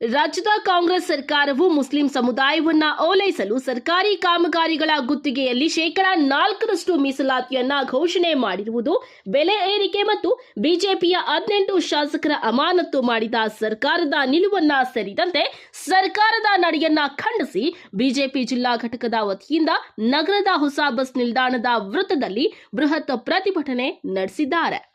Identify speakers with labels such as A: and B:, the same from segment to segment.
A: ರಾಜ್ಯದ ಕಾಂಗ್ರೆಸ್ ಸರ್ಕಾರವು ಮುಸ್ಲಿಂ ಸಮುದಾಯವನ್ನ ಓಲೈಸಲು ಸರ್ಕಾರಿ ಕಾಮಗಾರಿಗಳ ಗುತ್ತಿಗೆಯಲ್ಲಿ ಶೇಕಡಾ ನಾಲ್ಕರಷ್ಟು ಮೀಸಲಾತಿಯನ್ನ ಘೋಷಣೆ ಮಾಡಿರುವುದು ಬೆಲೆ ಏರಿಕೆ ಮತ್ತು ಬಿಜೆಪಿಯ ಹದಿನೆಂಟು ಶಾಸಕರ ಅಮಾನತು ಮಾಡಿದ ಸರ್ಕಾರದ ನಿಲುವನ್ನ ಸೇರಿದಂತೆ ಸರ್ಕಾರದ ನಡೆಯನ್ನ ಖಂಡಿಸಿ ಬಿಜೆಪಿ ಜಿಲ್ಲಾ ಘಟಕದ ವತಿಯಿಂದ ನಗರದ ಹೊಸ ಬಸ್ ನಿಲ್ದಾಣದ ವೃತ್ತದಲ್ಲಿ ಬೃಹತ್ ಪ್ರತಿಭಟನೆ ನಡೆಸಿದ್ದಾರೆ.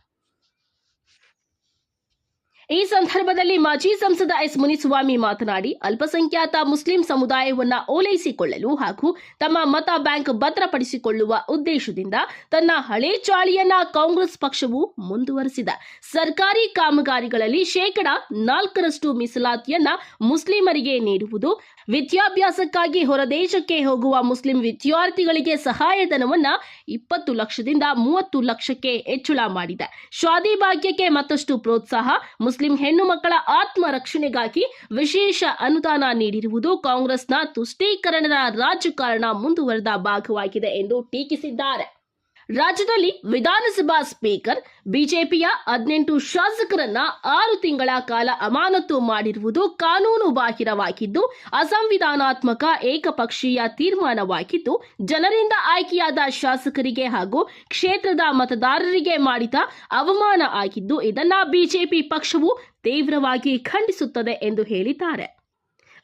A: ಈ ಸಂದರ್ಭದಲ್ಲಿ ಮಾಜಿ ಸಂಸದ ಎಸ್ ಮುನಿಸ್ವಾಮಿ ಮಾತನಾಡಿ, ಅಲ್ಪಸಂಖ್ಯಾತ ಮುಸ್ಲಿಂ ಸಮುದಾಯವನ್ನ ಓಲೈಸಿಕೊಳ್ಳಲು ಹಾಗೂ ತಮ್ಮ ಮತ ಬ್ಯಾಂಕ್ ಭದ್ರಪಡಿಸಿಕೊಳ್ಳುವ ಉದ್ದೇಶದಿಂದ ತನ್ನ ಹಳೆ ಚಾಳಿಯನ್ನ ಕಾಂಗ್ರೆಸ್ ಪಕ್ಷವು ಮುಂದುವರೆಸಿದೆ. ಸರ್ಕಾರಿ ಕಾಮಗಾರಿಗಳಲ್ಲಿ ಶೇಕಡ ನಾಲ್ಕರಷ್ಟು ಮೀಸಲಾತಿಯನ್ನ ಮುಸ್ಲಿಮರಿಗೆ ನೀಡುವುದು, ವಿದ್ಯಾಭ್ಯಾಸಕ್ಕಾಗಿ ಹೊರದೇಶಕ್ಕೆ ಹೋಗುವ ಮುಸ್ಲಿಂ ವಿದ್ಯಾರ್ಥಿಗಳಿಗೆ ಸಹಾಯಧನವನ್ನ ಇಪ್ಪತ್ತು ಲಕ್ಷದಿಂದ ಮೂವತ್ತು ಲಕ್ಷಕ್ಕೆ ಹೆಚ್ಚಳ ಮಾಡಿದೆ. ಶಾದಿ ಭಾಗ್ಯಕ್ಕೆ ಮತ್ತಷ್ಟು ಪ್ರೋತ್ಸಾಹ ಮುಸ್ಲಿಂ ಹೆಣ್ಣು ಮಕ್ಕಳ ಆತ್ಮ ರಕ್ಷಣೆಗಾಗಿ ವಿಶೇಷ ಅನುದಾನ ನೀಡಿರುವುದು ಕಾಂಗ್ರೆಸ್ನ ತುಷ್ಟೀಕರಣದ ರಾಜಕಾರಣ ಮುಂದುವರೆದ ಭಾಗವಾಗಿದೆ ಎಂದು ಟೀಕಿಸಿದ್ದಾರೆ. ರಾಜ್ಯದಲ್ಲಿ ವಿಧಾನಸಭಾ ಸ್ಪೀಕರ್, ಬಿಜೆಪಿಯ ಹದಿನೆಂಟು ಶಾಸಕರನ್ನ ಆರು ತಿಂಗಳ ಕಾಲ ಅಮಾನತು ಮಾಡಿರುವುದು ಕಾನೂನು ಬಾಹಿರವಾಗಿದ್ದು ಅಸಂವಿಧಾನಾತ್ಮಕ ಏಕಪಕ್ಷೀಯ ತೀರ್ಮಾನವಾಗಿದ್ದು, ಜನರಿಂದ ಆಯ್ಕೆಯಾದ ಶಾಸಕರಿಗೆ ಹಾಗೂ ಕ್ಷೇತ್ರದ ಮತದಾರರಿಗೆ ಮಾಡಿದ ಅವಮಾನ ಆಗಿದ್ದು, ಇದನ್ನ ಬಿಜೆಪಿ ಪಕ್ಷವು ತೀವ್ರವಾಗಿ ಖಂಡಿಸುತ್ತದೆ ಎಂದು ಹೇಳಿದ್ದಾರೆ.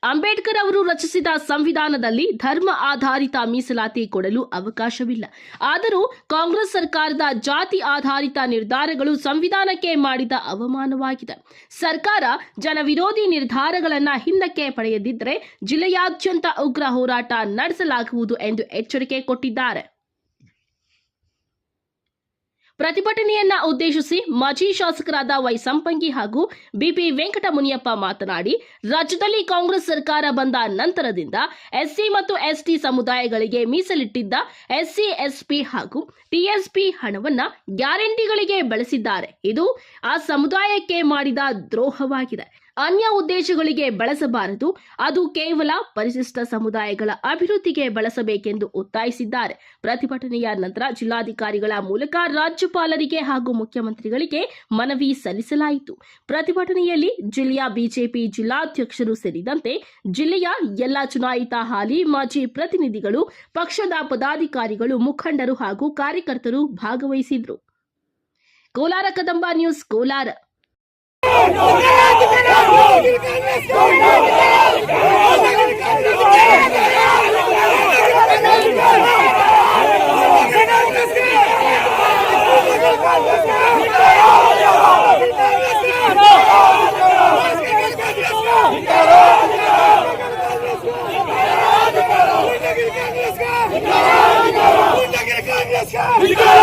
A: ಅಂಬೇಡ್ಕರ್ ಅವರು ರಚಿಸಿದ ಸಂವಿಧಾನದಲ್ಲಿ ಧರ್ಮ ಆಧಾರಿತ ಮೀಸಲಾತಿ ಕೊಡಲು ಅವಕಾಶವಿಲ್ಲ. ಆದರೂ ಕಾಂಗ್ರೆಸ್ ಸರ್ಕಾರದ ಜಾತಿ ಆಧಾರಿತ ನಿರ್ಧಾರಗಳು ಸಂವಿಧಾನಕ್ಕೆ ಮಾಡಿದ ಅವಮಾನವಾಗಿದೆ. ಸರ್ಕಾರ ಜನವಿರೋಧಿ ನಿರ್ಧಾರಗಳನ್ನು ಹಿಂದಕ್ಕೆ ಪಡೆಯದಿದ್ದರೆ ಜಿಲ್ಲೆಯಾದ್ಯಂತ ಉಗ್ರ ಹೋರಾಟ ನಡೆಸಲಾಗುವುದು ಎಂದು ಎಚ್ಚರಿಕೆ ಕೊಟ್ಟಿದ್ದಾರೆ. ಪ್ರತಿಭಟನೆಯನ್ನ ಉದ್ದೇಶಿಸಿ ಮಾಜಿ ಶಾಸಕರಾದ ವೈ ಸಂಪಂಗಿ ಹಾಗೂ ಬಿಪಿ ವೆಂಕಟಮುನಿಯಪ್ಪ ಮಾತನಾಡಿ, ರಾಜ್ಯದಲ್ಲಿ ಕಾಂಗ್ರೆಸ್ ಸರ್ಕಾರ ಬಂದ ನಂತರದಿಂದ ಎಸ್ಸಿ ಮತ್ತು ಎಸ್ಟಿ ಸಮುದಾಯಗಳಿಗೆ ಮೀಸಲಿಟ್ಟಿದ್ದ ಎಸ್ಸಿ, ಎಸ್ಪಿ ಹಾಗೂ ಟಿಎಸ್ಪಿ ಹಣವನ್ನ ಗ್ಯಾರಂಟಿಗಳಿಗೆ ಬಳಸಿದ್ದಾರೆ. ಇದು ಆ ಸಮುದಾಯಕ್ಕೆ ಮಾಡಿದ ದ್ರೋಹವಾಗಿದೆ. ಅನ್ಯ ಉದ್ದೇಶಗಳಿಗೆ ಬಳಸಬಾರದು. ಅದು ಕೇವಲ ಪರಿಶಿಷ್ಟ ಸಮುದಾಯಗಳ ಅಭಿವೃದ್ಧಿಗೆ ಬಳಸಬೇಕೆಂದು ಒತ್ತಾಯಿಸಿದ್ದಾರೆ. ಪ್ರತಿಭಟನೆಯ ನಂತರ ಜಿಲ್ಲಾಧಿಕಾರಿಗಳ ಮೂಲಕ ರಾಜ್ಯಪಾಲರಿಗೆ ಹಾಗೂ ಮುಖ್ಯಮಂತ್ರಿಗಳಿಗೆ ಮನವಿ ಸಲ್ಲಿಸಲಾಯಿತು. ಪ್ರತಿಭಟನೆಯಲ್ಲಿ ಜಿಲ್ಲೆಯ ಬಿಜೆಪಿ ಜಿಲ್ಲಾಧ್ಯಕ್ಷರು ಸೇರಿದಂತೆ ಜಿಲ್ಲೆಯ ಎಲ್ಲ ಚುನಾಯಿತ ಹಾಲಿ ಮಾಜಿ ಪ್ರತಿನಿಧಿಗಳು, ಪಕ್ಷದ ಪದಾಧಿಕಾರಿಗಳು, ಮುಖಂಡರು ಹಾಗೂ ಕಾರ್ಯಕರ್ತರು ಭಾಗವಹಿಸಿದ್ರು Kolar Kadamba news, Kolar.
B: Let's go!